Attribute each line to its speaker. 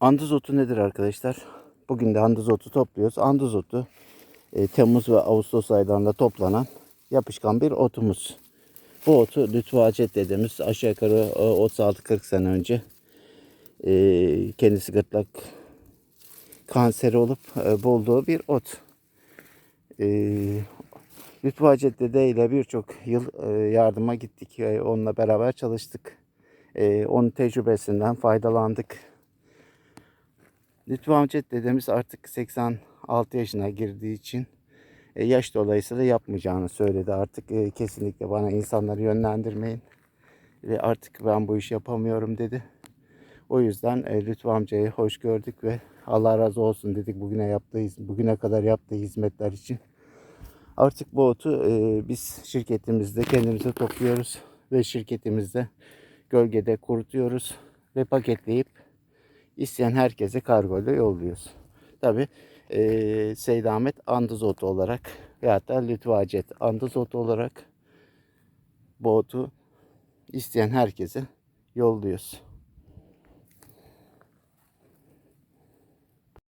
Speaker 1: Andız otu nedir arkadaşlar? Bugün de andız otu topluyoruz. Andız otu e, Temmuz ve Ağustos aylarında toplanan yapışkan bir otumuz. Bu otu Lütfü Hacet dedemiz aşağı yukarı e, 36-40 sene önce e, kendisi gırtlak kanseri olup e, bulduğu bir ot. E, Lütfü dede ile birçok yıl e, yardıma gittik. E, onunla beraber çalıştık. E, onun tecrübesinden faydalandık. Lütfü Amcet dedemiz artık 86 yaşına girdiği için e, yaş dolayısıyla yapmayacağını söyledi. Artık e, kesinlikle bana insanları yönlendirmeyin. Ve artık ben bu işi yapamıyorum dedi. O yüzden e, Lütfü amcayı hoş gördük ve Allah razı olsun dedik bugüne yaptığı bugüne kadar yaptığı hizmetler için. Artık bu otu e, biz şirketimizde kendimize topluyoruz ve şirketimizde gölgede kurutuyoruz ve paketleyip isteyen herkese kargoyla yolluyoruz. Tabi e, Seyit Ahmet Andız otu olarak veyahut da Lütfü Hacet Andız otu olarak bu otu isteyen herkese yolluyoruz.